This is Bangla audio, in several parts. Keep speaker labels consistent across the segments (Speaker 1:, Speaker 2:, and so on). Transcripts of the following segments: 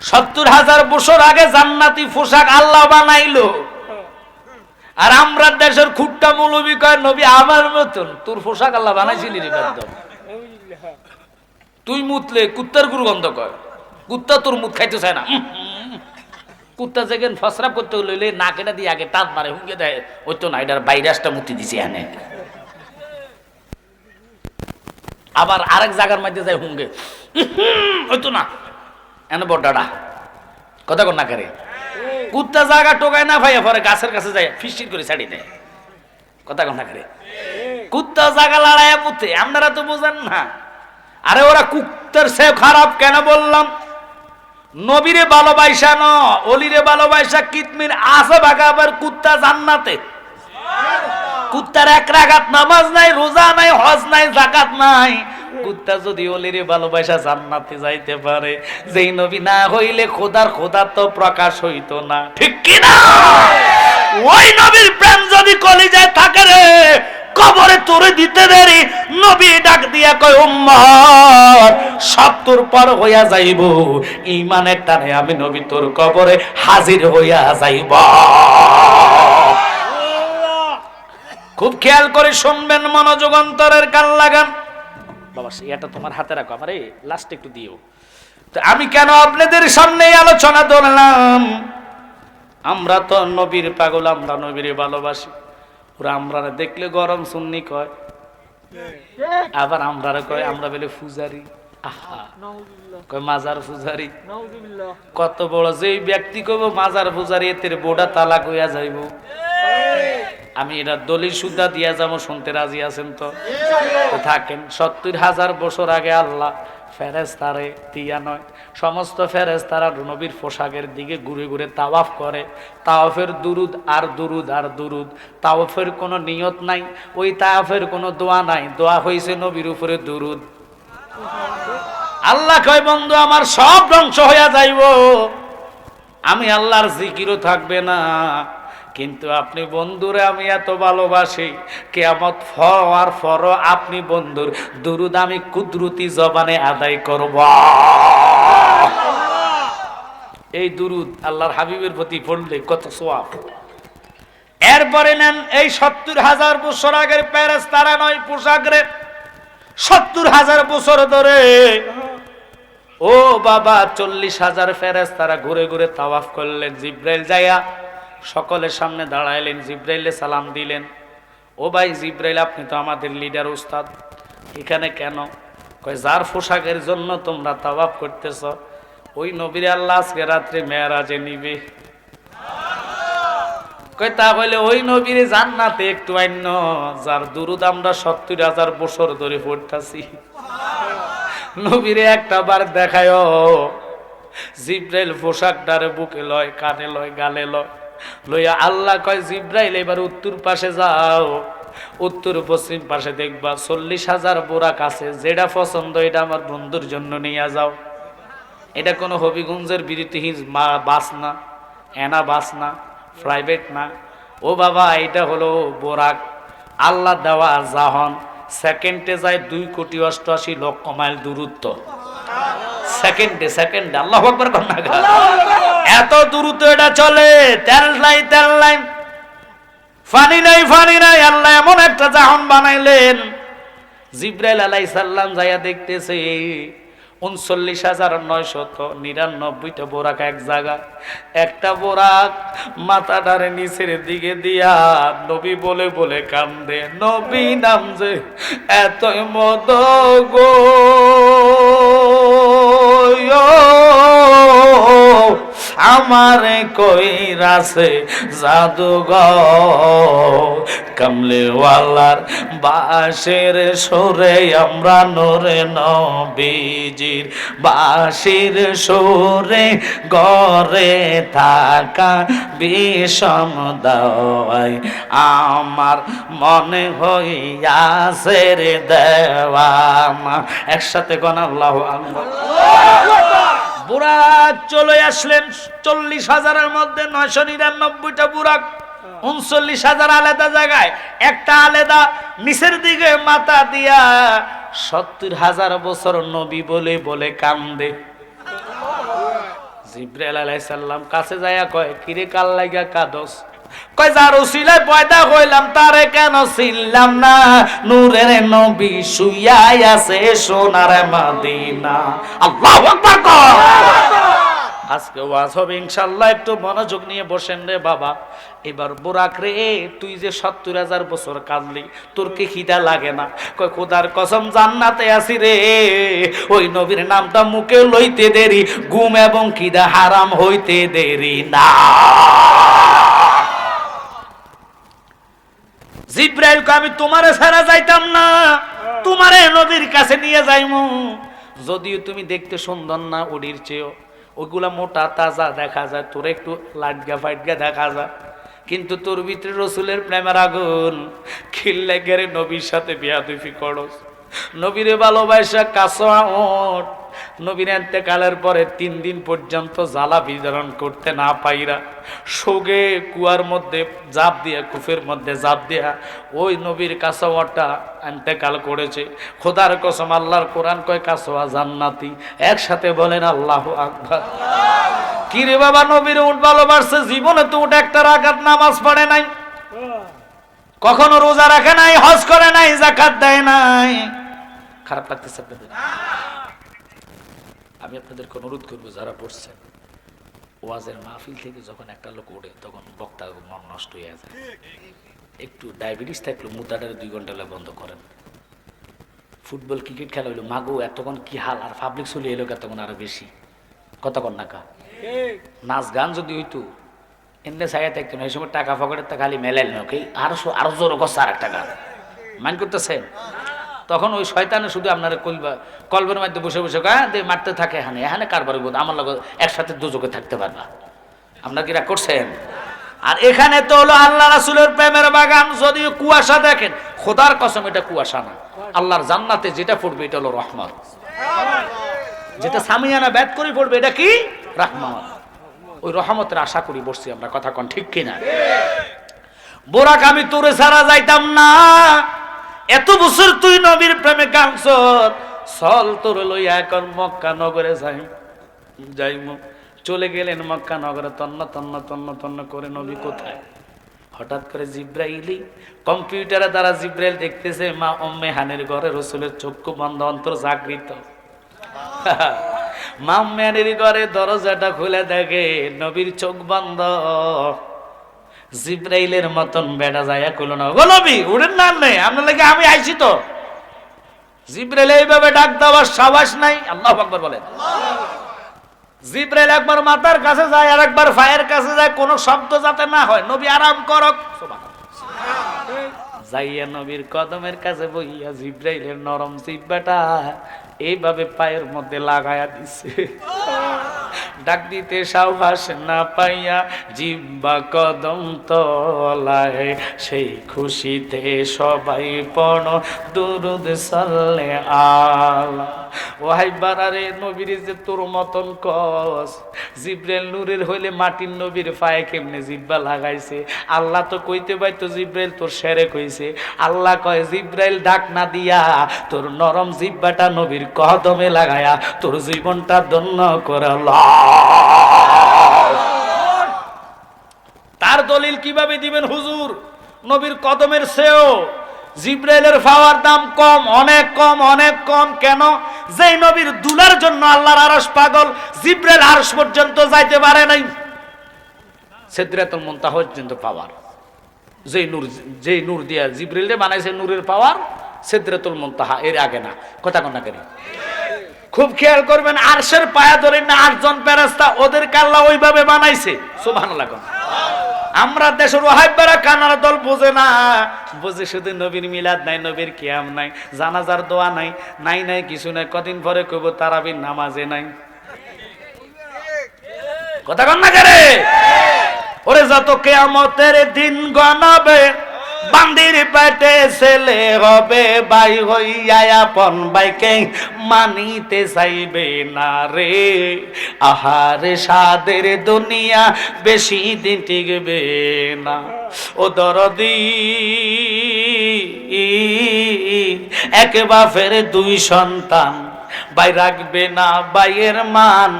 Speaker 1: সত্তর হাজার বছর আগে জান্নাতি পোশাক আল্লাহ বানাইলো। আর আমরা দেশের খুট্টা মৌলবি কয়, নবী, আমার মতন তোর পোশাক আল্লাহ বানাইছিলি তুই মুতলে, কুত্তার গুরু গন্ধ কর কুত্তা তোর মুখ খাইতে চায় না। কুত্তা যেখানে ফসরাপ করতে লইলে না কেটে দিয়ে আগে টান মারে, হুঙ্গে দেয়, ওই তো না, এটার ভাইরাসটা মুতি দিছে এখানে। আবার আরেক জায়গার মধ্যে যায় হুঙ্গে ওই তো না। এনে বড্ডাটা কথা কর না করে। কুত্তা জায়গা টোকায় না ভাইয়া পরে গাছের কাছে যায়, ফিসির করে ছাড়ি দেয়। কথা কর না করে। কুত্তা জায়গা লড়াইয়া পুঁতে, আপনারা তো বোঝেন না। আরে ওরা কুত্তার সে খারাপ কেন বললাম? নবীরে ভালোবাসা ন, অলিরে ভালোবাসা, কিতমির আছে বাগা আবার কুত্তা জান্নাতে। কুত্তার এক রাগাত নামাজ নাই, রোজা নাই, হজ নাই জাকাত নাই। কুত্তা যদি অলিরে ভালোবাসা জান্নাতে যাইতে পারে যেই নবী না হইলে খোদার খোদা তো প্রকাশ হইতো না। ঠিক কি না ওই নবীর প্রেম যদি কলিজায় থাকে রে কবরে তোরে দিতে দেরি নবী ডাক দিয়া কয় উম্মত সত্তর পর হইয়া যাইব। ইমানের টানে আমি নবী তোর কবরে হাজির হইয়া যাইব। খুব খেয়াল করে শুনবেন মনোযোগ অন্তরের কান লাগান। বাবা এটা তোমার হাতে রাখো, আমার এই লাস্ট একটু দিও। তো আমি কেন আপনাদের সামনে আলোচনা ধরলাম? আমরা তো নবীর পাগল, আমরা নবীর ভালোবাসি। ওরা আমরা দেখলে গরম সুন্নি কয়। আবার আমরা কয়, আমরা বলে ফুজারি। আহা, কয় মাজার ফুজারি। কত বড় যে ব্যক্তি কব মাজার পূজারি এতে বোডা তালাক হইয়া যাইব। আমি এটা দলিল সুদ্ধা দিয়া যাব, শুনতে রাজি আছেন তো? থাকেন, সত্তর হাজার বছর আগে আল্লাহ ফেরেস তারে দিয়া নয়, সমস্ত ফেরেস তারা নবীর পোশাকের দিকে ঘুরে ঘুরে তাওয়াফ করে। তাওয়াফের দুরুদ আর দুরুদ আর দুরুদ। তাওয়াফের কোনো নিয়ত নাই, ওই তাওয়াফের কোনো দোয়া নাই, দোয়া হয়েছে নবীর উপরে দুরুদ। আল্লাহ কয়, বন্ধু, আমার সব ধ্বংস হইয়া যাইব। আমি আল্লাহর জিকিরও থাকবে না। কিন্তু আপনি বন্ধুরে আমি এত ভালোবাসি। কেয়ামত ফর আর ফর, আপনি বন্ধুর দুরুদ আমি কুদরতি জবানে আদায় করব। এই দুরুদ আল্লাহর হাবিবের প্রতি পড়লে কত সোয়াব। এরপরে নেন এই সত্তর হাজার বছর আগের প্যারেস তারা নয় পোশাক রে সত্তর হাজার বছর ধরে ও বাবা, চল্লিশ হাজার ফেরেস তারা ঘুরে ঘুরে তাওয়াফ করলেন। জিব্রাইল যাইয়া সকলের সামনে দাঁড়াইলেন জিব্রাইলে সালাম দিলেন। ও ভাই জিব্রাইল, আপনি তো আমাদের লিডার উস্তাদ। এখানে কেন? কয়, যার পোশাকের জন্য তোমরা তাওয়াফ করতেছ, ওই নবীর আল্লাহ আজকে রাত্রে মেয়ারাজে নিবে। কয়, তা বলে ওই নবীরে জান্নাতে একটু অন্য যার দুরুদ আমরা সত্তর হাজার বছর ধরে পড়তাছি। নবীরে একটা বার দেখায় জিব্রাইল পোশাকটারে বুকে লয়, কানে লয়, গালে লয়। লইয়া আল্লাহ কয়, জিব্রাইল, এবার উত্তর পাশে যাও। উত্তর পশ্চিম পাশে দেখবা চল্লিশ হাজার বোরাক আছে। যেটা পছন্দ, এটা আমার বন্ধুর জন্য নিয়ে যাও। এটা কোনো হবিগঞ্জের বিরতিহীন মা, বাস না, এনা বাস না, প্রাইভেট না। ও বাবা এটা হলো বোরাক। আল্লাহ দেওয়া জাহন। সেকেন্ডে যায় দুই কোটি অষ্টআশি লক্ষ মাইল দূরত্ব। সেকেন্ডে সেকেন্ডে। আল্লাহ আকবার কর এত দূরত্ব এটা চলে। তেল নাই তেল নাই ফানি নাই ফানি নাই। আল্লাহ এমন একটা জাহন বানাইলেন। জিব্রাইল আলাই সাল্লাম যাইয়া দেখতেছে উনচল্লিশ হাজার নয়শত নিরানব্বইটা বোরাক এক জায়গা। একটা বোরাক মাথাটারে নিচের দিকে দিয়া নবী বলে বলে কান্দে নবী নাম যে এতই মদ গো Oh. আমার কই রাসে জাদুগ কামলেওয়ালার বাসের সরে আমরা নোরে নবীজির বাসির সরে গরে থাকা বিষম দাওয়াই আমার মনে হইয়াছে রে দেওয়া একসাথে গণ আল্লাহ বুরাক চলে আসলেন চল্লিশ হাজারের মধ্যে নয়শো নিরানব্বইটা বুরাক। উনচল্লিশ হাজার আলাদা জায়গায়, একটা আলাদা নিচের দিকে মাথা দিয়া সত্তর হাজার বছর নবী বলে বলে কান্দে। জিব্রাইল আলাইসাল্লাম কাছে যাইয়া কয়, কিরে কাল লাগা কাদস? কয় যার উসিলায় পয়দা হইলাম, তারে কেন চিনলাম না? নূরের নবী শুইয়াই আছে সোনার মাদিনা। আল্লাহু আকবার কর। আজকে ওয়াজ হবে ইনশাল্লাহ একটু মনোযোগ নিয়ে বসেন রে বাবা। এবার বোরাক রে, তুই যে সত্তর হাজার বছর কাঁদলি, তোর কি খিদা লাগে না? কয়, খোদার কসম, জান্নাতে আসি রে। ওই নবীর নামটা মুখে লইতে দেরি, ঘুম এবং খিদা হারাম হইতে দেরি না। জিব্রাইলকে আমি তোমারে ছাড়া যাইতাম না। তোমারে নদীর কাছে নিয়ে যাইমু। যদিও তুমি দেখতে সুন্দর না ওডির চেয়েও। ওইগুলা মোটা, তাজা দেখা যায়। তোর একটু লাটগা ফাটগা দেখা যায়। কিন্তু তোর ভিতরে রসুলের প্রেমের আগুন। খিল্লে গেরে নবীর সাথে বিয়া দুফি করস। নবীরে ভালোবাসা কাঁচা ওঠ নবীর এতেকালের পরে তিন দিন পর্যন্ত জ্বালা বিতরণ করতে না পাইরা সোগে কুয়ার মধ্যে জাপ দিয়া, কুফের মধ্যে জাপ দিয়া ওই নবীর কাসাওয়াটা এতেকাল করেছে। খোদার কসম, আল্লাহর কোরআন কয় কাসোয়া জান্নাতি। একসাথে বলেন, আল্লাহ আকবার। কিরে বাবা, নবীর উঠ ভালো ভালোবাসছে, জীবনে তো উঠ একটা রাখাত নামাজ পড়ে নাই। কখনো রোজা রাখে নাই, হজ করে নাই জাকাত দেয় নাই। খারাপ লাগতেছে আপনাদের। আমি আপনাদেরকে অনুরোধ করব, যারা পড়ছেন, ওয়াজের মাহফিল থেকে যখন একটা লোক ওঠে, তখন বক্তা মন নষ্ট হয়ে যায়। একটু ডায়াবেটিস থাকলে মুদাটারে দুই ঘণ্টা বন্ধ করেন। ফুটবল, ক্রিকেট খেলা হইল, মাগো, এতক্ষণ কি হাল? আর পাবলিক চলে এলো এতক্ষণ আরও বেশি? কতক্ষণ নাকা নাচ গান যদি হইতো, এমনি সাইয়া থাকতো না, এই সময় টাকা পকেটের তা খালি মেলাইল না, ওকে? আরও আরও জোর করছে আর একটা গান। মাইন করতেছেন? তখন ওই শয়তানে শুধু আপনার কলবের মধ্যে বসে বসে কয়, হ্যাঁ দে মারতে থাকে এখানে এখানে কারবার বোধ আমার লগে একসাথে দুযোগে থাকতে পারবা। আপনার কিরা করছেন? আর এখানে তো হলো আল্লাহ রাসুলের প্রেমের বাগান যদি কুয়াশা দেখেন খোদার কসম এটা কুয়াশা না। আল্লাহর জান্নাতে যেটা পড়বে এটা হলো রহমত। যেটা সামিয়ানা ব্যাট করে পড়বে এটা কি? রহমত। ওই রহমতের আশা করি বসছি আমরা কথা কন ঠিক কিনা? বোরাক আমি তোরে ছাড়া যাইতাম না। এত বছর তুই নবীর প্রেমে কাঁদছ চল তোর লইয়া এখন মক্কা নগরে যাই। যাইম চলে গেলেন মক্কা নগরে, তন্ন তন্ন তন্ন তন্ন করে নবী কোথায়? হঠাৎ করে জিব্রাইলি কম্পিউটারে দ্বারা জিব্রাইল দেখতেছে, মা অম্মে হানের ঘরে রসুলের চক্ষু বন্ধ, অন্তর জাগৃত। মাম্মানের ঘরে দরজাটা খুলে দেখে নবীর চোখ বন্ধ। জিব্রাইলের মতন বেড়া যায় কইল না গো নবী, উড়েন নাম নেই আপনার লাগে আমি আইছি তো। জিব্রাইল এইভাবে ডাক দেওয়ার সাবাস নাই, আল্লাহ আকবার বলেন। জিব্রাইল একবার মাথার কাছে যায়, আর একবার ফায়ের কাছে যায়, কোনো শব্দ যাতে না হয়। নবী, আরাম করক যাইয়া নবীর কদমের কাছে বইয়া জিব্রাইলের নরম জিব্বাটা এইভাবে পায়ের মধ্যে লাগায়া দিছে। ডাক দিতে সাহস না পাইয়া জিব্বা কদম তলায়, সেই খুশিতে সবাই পণ, দুরুদ সাল্লে আলা। আল্লাহ তো কইতে পাইতো, জিব্রাইল তোর সেরে কইছে আল্লাহ কয়, জিব্রাইল ডাক না দিয়া তোর নরম জিব্বাটা নবীর কদমে লাগায়া তোর জীবনটা ধন্য করে তার দলিল কীভাবে দিবেন হুজুর? নবীর কদমের সেও জিব্রাইলের পাওয়ার দাম কম, অনেক কম অনেক কম। কেন? যেই নবীর দুলার জন্য আল্লাহর আরস পাগল, জিব্রাইল আরস পর্যন্ত যাইতে পারে নাই। সেদ্রাতুল মুনতাহা পর্যন্ত পাওয়ার। যেই নূর যেই নূর দিয়া জিব্রাইলে বানাইছে নূরের পাওয়ার, সেদ্রাতুল মুনতাহা এর আগে না। কথা কন্যা করি খুব খেয়াল করবেন, আরশের পায়া ধরে না আটজন প্যারাস্তা ওদের কাল্লা ওইভাবে বানাইছে। সুবহানাল্লাহ। আমরা দেশের ওহাইবারা কানার দল বোঝে না। বুঝে শুধু নবীর মিলাদ নাই, নবীর কিয়াম নাই, জানাজার দোয়া নাই নাই নাই, কিছু নাই। কদিন পরে কইব তারাবির নামাজে নাই। কথা কন না করে ওরে যত কেয়ামতের দিন গনাবে বান্দির পেটে ছেলে হবে, বাই হইয়া আপন বাইকে মানিতে চাইবে না রে। আহারে সাদের দুনিয়া বেশি দিন টিকবে না। ও দরদি, এক বাপের দুই সন্তান ভাই রাখবে না বাইয়ের মান।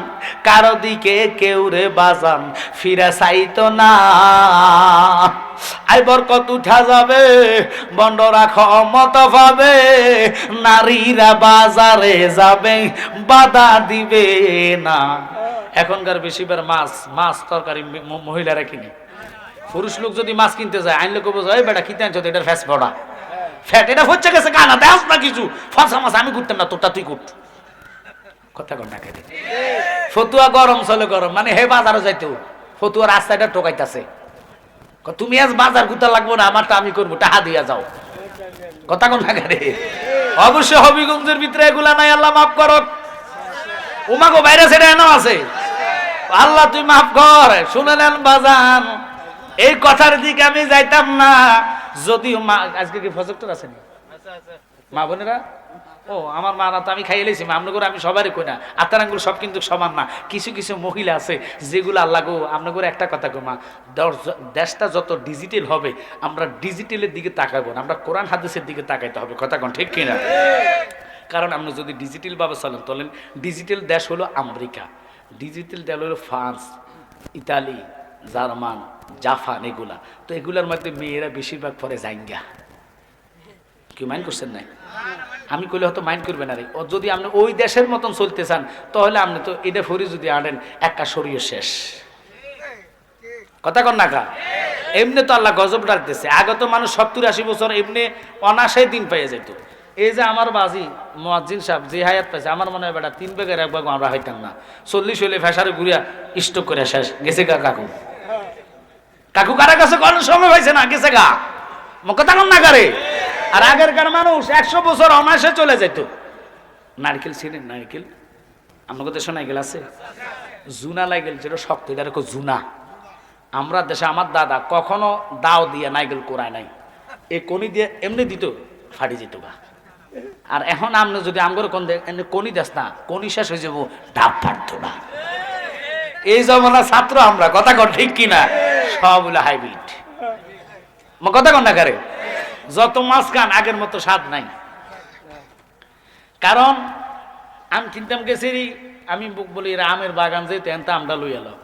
Speaker 1: কারও দিকে কেউ রে বাজান, ফিরে চাইতো না। আই বরকত উঠা যাবে বন্ডরা ক্ষমত পাবে নারীরা বাজারে যাবে, বাধা দিবে না। এখনকার বেশিরভাগ মাছ মাছ তরকারি মহিলারা কিনে। পুরুষ লোক যদি মাছ কিনতে যায় আইন লোক বোঝা এই বেটা, কিনতে আনছো এটার ফ্যাস বড়া ফ্যাট, এটা হচ্ছে গেছে কানা দেখ না কিছু। ফসা মাছ, আমি করতাম না, তোরটা তুই কর কথা কর না কেটে ফতুয়া গরম চলে গরম। মানে হে বাজারও যাইতো ফতুয়া রাস্তাটা টোকাইতাছে তুমি আজ বাজার গুতা লাগবো না আমারটা আমি করব। টাহা দিয়া যাও। কথা কোন অবশ্যই হবিগঞ্জের ভিতরে এগুলা নাই আল্লাহ মাফ করক। উমাগো বাইরে সেটা এনে আছে। আল্লাহ তুই মাফ কর। শুনে নেন বাজান এই কথার দিকে আমি যাইতাম না। যদিও মা আজকে কি প্রজেক্টর আছে। মা বোনেরা? ও, আমার মারা তো আমি খাইয়ে লেছি আপনার আমি সবারই কই না। আত্মার আঙ্গুল সব কিন্তু সমান না। কিছু কিছু মহিলা আছে, যেগুলো আল্লাহ গো আপনার একটা কথা গো মা দেশটা যত ডিজিটাল হবে, আমরা ডিজিটালের দিকে তাকাবো না, আমরা কোরআন হাদিসের দিকে তাকাইতে হবে। কথা কোন ঠিক কিনা? কারণ আপনি যদি ডিজিটালভাবে চলেন তোলেন ডিজিটাল দেশ হলো আমেরিকা। ডিজিটাল দেশ হলো ফ্রান্স, ইতালি, জার্মান, জাপান, এগুলা। তো এগুলার মধ্যে মেয়েরা বেশিরভাগ পরে জাইঙ্গা। কি মাইন্ড করছেন নাই? আমি কইলে হয়তো মাইন্ড করবেন আরে ও যদি আপনি ওই দেশের মতন চলতে চান, তাহলে আপনি তো এটা ফরি যদি আনেন, একটা শরীর শেষ। কথা কন না কা এমনি তো আল্লাহ গজব ডাকতেছে। আগে তো মানুষ সত্তর আশি বছর এমনি অনাশাই দিন পেয়ে যেত এই যে আমার বাজি, মোয়াজ্জিন সাহেব যে হায়াত পাইছে, আমার মনে হয় বেটা তিন বেগের এক বেগ আমরা হইতাম না। চল্লিশ হইলে ফেসারে ঘুরিয়া স্টক করে শেষ। গেছে গা কাকু? কাকু কারা কাছে কোন সময় পাইছে না? গেছে গা? কথা না করে আর আগেরকার মানুষ একশো বছর অনায়াসে চলে যেত। নারকেল ছিলেন, নারকেল? আমাদের দেশে নারকেল আছে। জুনা নারকেল যেটা শক্ত, এটা জুনা। আমরা দেশে আমার দাদা কখনো দাও দিয়ে নাইকেল কোরায় নাই। এই কনি দিয়ে এমনি দিত, ফাটি যেত গা। আর এখন আপনি যদি আমগর কোন এমনি কনি দেস না, কনি শেষ হয়ে যাব, ডাব ফাটতো না। এই জমানা ছাত্র আমরা, কথা কর ঠিক কিনা? সব হলো হাইব্রিড। কথা কন না কারে? যত মাছ খান আগের মতো স্বাদ নাই। কারণ, আম কিনতাম গেছি আমি বলি আমের বাগান যেতে এনতা আমরা লই এলো